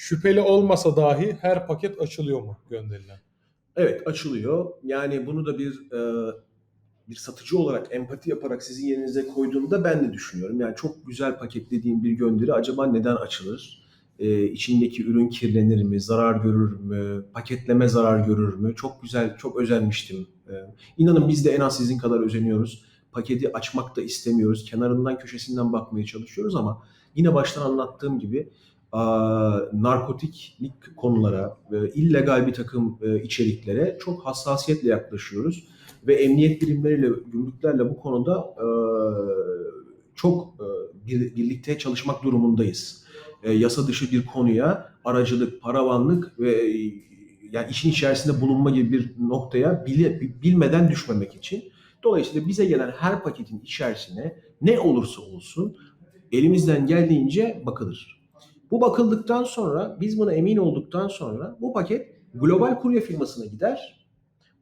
Şüpheli olmasa dahi her paket açılıyor mu gönderilen? Evet açılıyor. Yani bunu da bir e, bir satıcı olarak empati yaparak sizin yerinize koyduğumda ben de düşünüyorum. Yani çok güzel paketlediğim bir gönderi acaba neden açılır? E, içindeki ürün kirlenir mi? Zarar görür mü? Paketleme zarar görür mü? Çok güzel, çok özenmiştim. E, inanın biz de en az sizin kadar özeniyoruz. Paketi açmak da istemiyoruz. Kenarından köşesinden bakmaya çalışıyoruz ama yine baştan anlattığım gibi a, narkotiklik konulara, e, illegal bir takım e, içeriklere çok hassasiyetle yaklaşıyoruz ve emniyet birimleriyle, gümrüklerle bu konuda e, çok e, bir, birlikte çalışmak durumundayız. E, yasa dışı bir konuya aracılık, paravanlık ve e, yani işin içerisinde bulunma gibi bir noktaya bilmeden düşmemek için. Dolayısıyla bize gelen her paketin içerisine ne olursa olsun elimizden geldiğince bakılır. Bu bakıldıktan sonra biz buna emin olduktan sonra bu paket global kurye firmasına gider.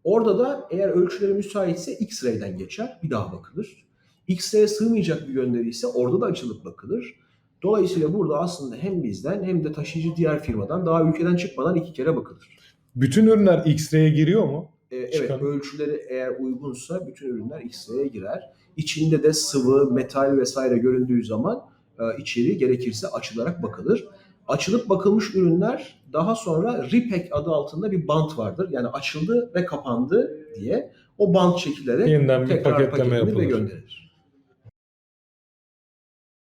Orada da eğer ölçüleri müsaitse X-ray'den geçer. Bir daha bakılır. X-ray'e sığmayacak bir gönderi ise orada da açılıp bakılır. Dolayısıyla burada aslında hem bizden hem de taşıyıcı diğer firmadan daha ülkeden çıkmadan iki kere bakılır. Bütün ürünler X-ray'e giriyor mu? Ee, evet Çıkan- ölçüleri eğer uygunsa bütün ürünler X-ray'e girer. İçinde de sıvı, metal vesaire göründüğü zaman e, içeri gerekirse açılarak bakılır. Açılıp bakılmış ürünler daha sonra repack adı altında bir bant vardır. Yani açıldı ve kapandı diye o bant çekilerek Yeniden bir tekrar paketleme paketlenir ve yapılır. gönderilir.